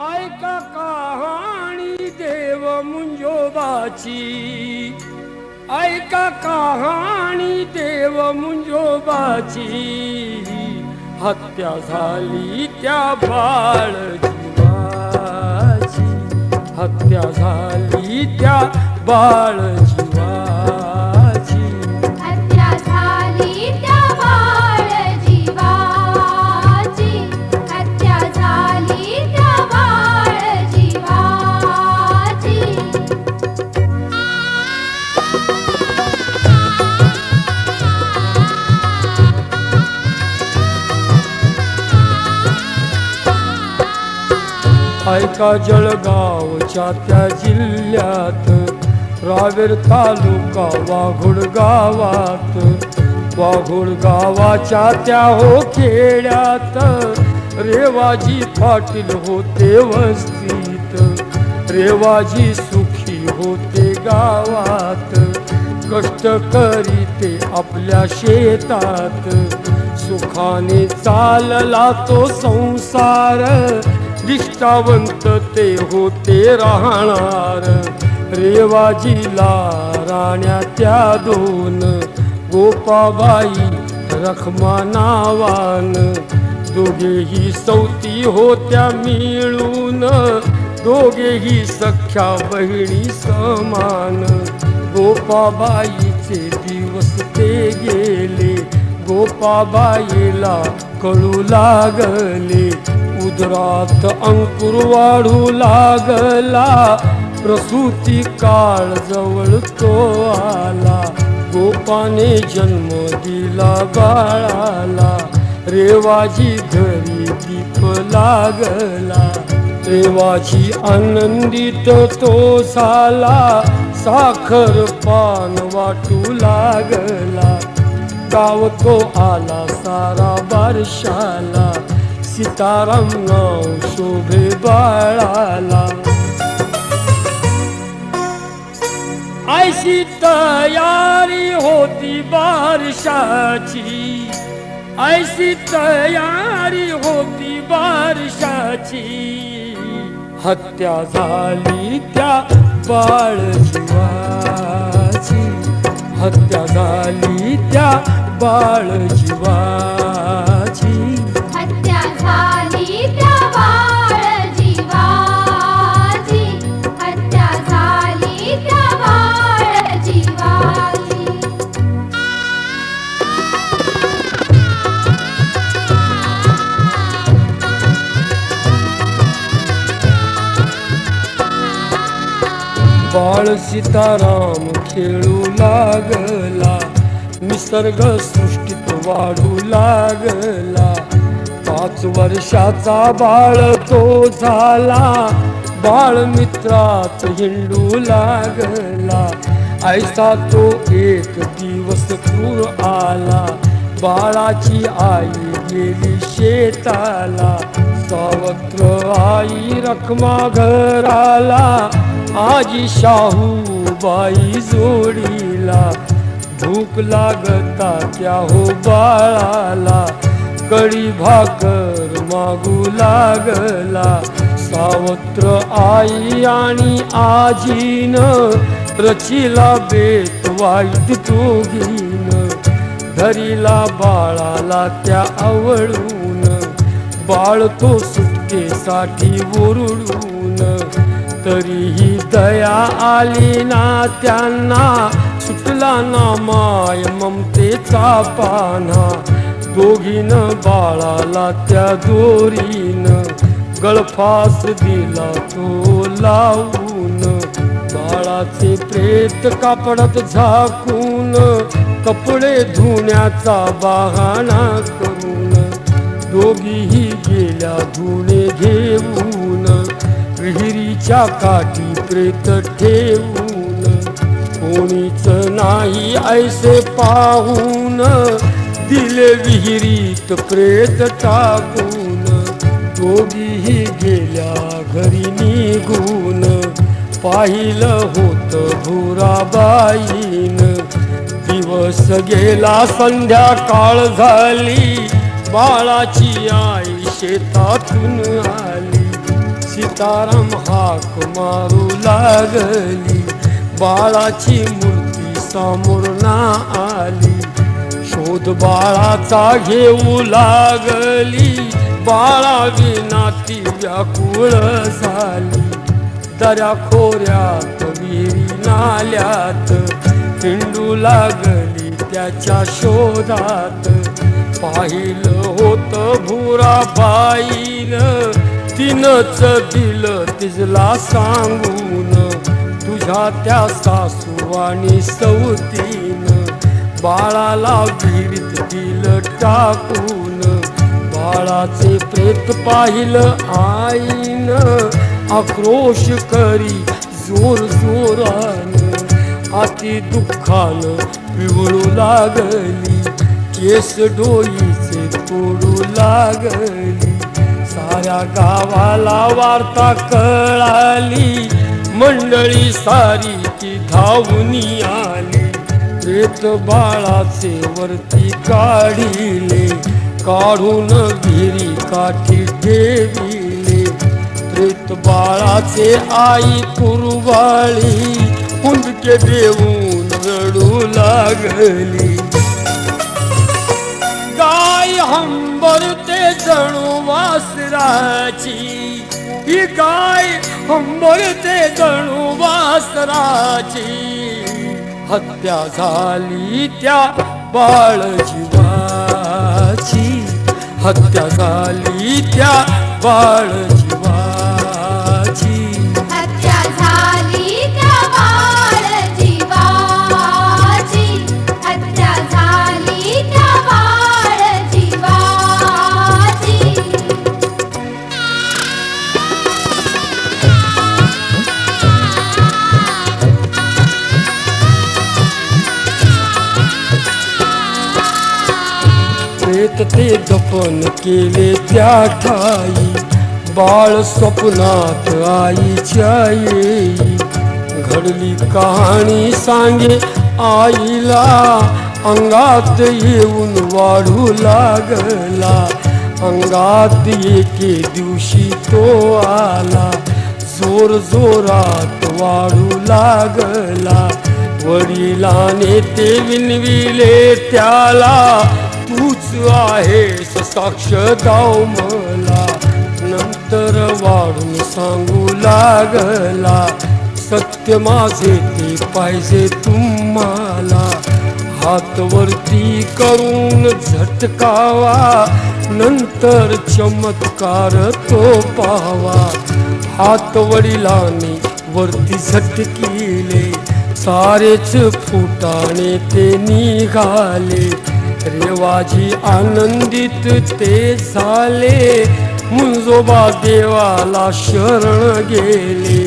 ऐका कहाणी देव मुंजोबाची. ऐका कहाणी देव मुंजोबाची. हत्या झाली त्या बाळ जीवाची. हत्या झाली त्या बाळ ऐका जळगावच्या त्या जिल्ह्यात रावेर तालुका वाघोड गावात वाघोड गावाच्या त्या हो खेड्यात रेवाजी पाटील होते वस्तीत रेवाजी सुखी होते गावात कष्ट करीते आपल्या शेतात सुखाने चालला तो संसार निष्ठावंत ते होते राहणार. रेवाजीला राण्या त्या दोन. गोपाबाई रखमा नावान दोघेही सौती होत्या मिळून. दोघेही सख्या बहिणी समान. गोपाबाईचे दिवस ते गेले. गोपाबाईला कळू लागले. उदरात अंकुर वाढू लागला. प्रसूती काळ जवळ तो आला. गोपाने जन्म दिला बाळाला. रेवाजी घरी दीप लागला. रेवाजी आनंदित तो साला साखर पान वाटू लागला. गाव तो आला सारा बारशाला. सीताराम नाव शोभे बाळाला. ऐशी तयारी होती बारशाची. ऐशी तयारी होती बारशाची. हत्या झाली त्या बाळ जीवाची हत्या झाली त्या बाळ जीवाची बाळ सीताराम खेळू लागला. निसर्ग सृष्टीत वाढू लागला. पाच वर्षाचा बाळ तो झाला. बाळ मित्रात हिंडू लागला. ऐसा तो एक दिवस क्रूर आला. बाळाची आई गेली शेताला. सावत्र आई रखमा घराला. आजी शाहू बाई जोडीला भूक लागता त्या हो बाळाला. कडी भाकर मागू लागला. सावत्र आई आणि आजीन रचिला बेत वाईट दोघीन. धरीला बाळाला त्या आवडून. बाळ तो सुटकेसाठी ओरडून. तरीही दया आली ना त्यांना. सुटला ना माय ममतेचा पाना. दोघीन बाळाला त्या दोरीन गळफास दिला तो लावून. बाळाचे प्रेत कापडात झाकून कपडे धुण्याचा बहाणा करून. दोघीही गेल्या धुणे घेऊन विहिरीच्या काठी प्रेत ठेवून कोणीच नाही ऐसे पाहून दिले विहिरीत प्रेत टाकून. दोघीही गेल्या घरी निघून पाहिलं होत भुराबाईन. दिवस गेला संध्याकाळ झाली बाळाची आई शेतातून आली. सीताराम हाक मारू लागली. बाळाची मूर्ती समोर ना आली. शोध बाळाचा घेऊ लागली. बाळा विनाती व्याकुळ झाली. दऱ्या खोऱ्यात विहिरी नाल्यात हिंडू लागली त्याच्या शोधात. पाहिलं होत भुरा बाईनं तिनच दिलं तिजला सांगून तुझ्या त्या सासू आणि सवतीन बाळाला विहिरीत दिलं टाकून बाळाचे प्रेत पाहिलं आईन आक्रोश करी जोर जोरान अति दुःखान पिवळू लागली केस डोईचे तोडू लागली. साऱ्या गावाला वार्ता कळाली. मंडळी सारी ती धावून आली. प्रेत बाळाचे वरती काढिले. काढून गिरी काठी ठेविले. प्रेत बाळाचे आई कुरवाळी कुंडके देऊन रडू लागली. हंबर ते जणू वासराची. ही गाय हंबरते जणू वासराची. हत्या झाली त्या बाळ जीवाची. हत्या झाली त्या बाळ जीवा येत ते दफन केले त्या ठाई बाळ स्वप्नात आईच्या येई घडली कहाणी सांगे आईला। अंगात येऊन वाढू लागला। अंगात एके दिवशी तो आला। जोर जोरात वाढू लागला। वडिलाने ते विनविले त्याला। तूच आहेस साक्ष दाव मला नंतर वाढून सांगू लागला सत्य माझे ते पाहिजे तुम्हाला. हातवरती करून झटकावा नंतर चमत्कार तो पावा. हात वडिलांनी वरती झटकिले सारेच फुटाणे ते निघाले. देवाजी आनंदित ते झाले. मुंजोबा देवाला शरण गेले.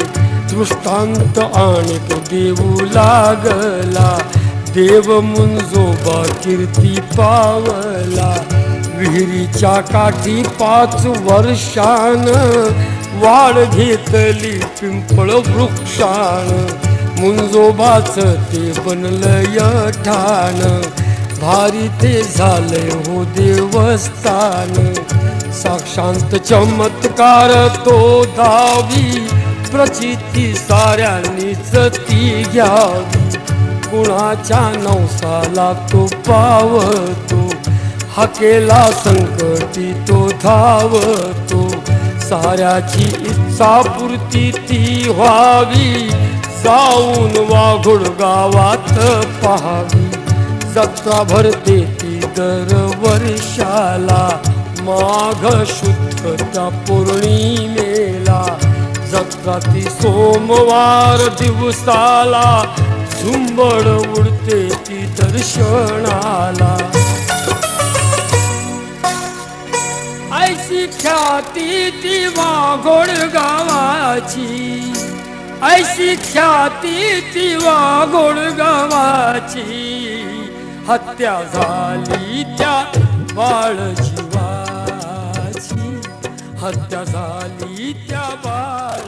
दृष्टांत आणि तो देऊ लागला. देव मुंजोबा कीर्ती पावला. विहिरीच्या काठी पाच वर्षान. वाढ घेतली पिंपळ वृक्षान. मुंजोबाच ते बनलं ठाण भारी ते झाले हो देवस्थान. साक्षांत चमत्कार तो दावी प्रचिती साऱ्यांनीच ती घ्यावी. कुणाच्या नवसाला तो पावतो हकेला संकटी तो धावतो. साऱ्याची इच्छा पूर्ती ती व्हावी जाऊन वाघुड गावात पहावी. जत्रा भरते ती दर वर्षाला. माघ शुद्ध त्या पौर्णिमेला. जत्रा ती सोमवार दिवसाला. झुंबड उडते ती दर्शनाला. ऐशी ख्याती ती वाघोड गावाची. ऐशी ख्याती ती वाघोड गावाची. हत्या झाली त्या बाळ जीवाची. हत्या झाली त्या बाळ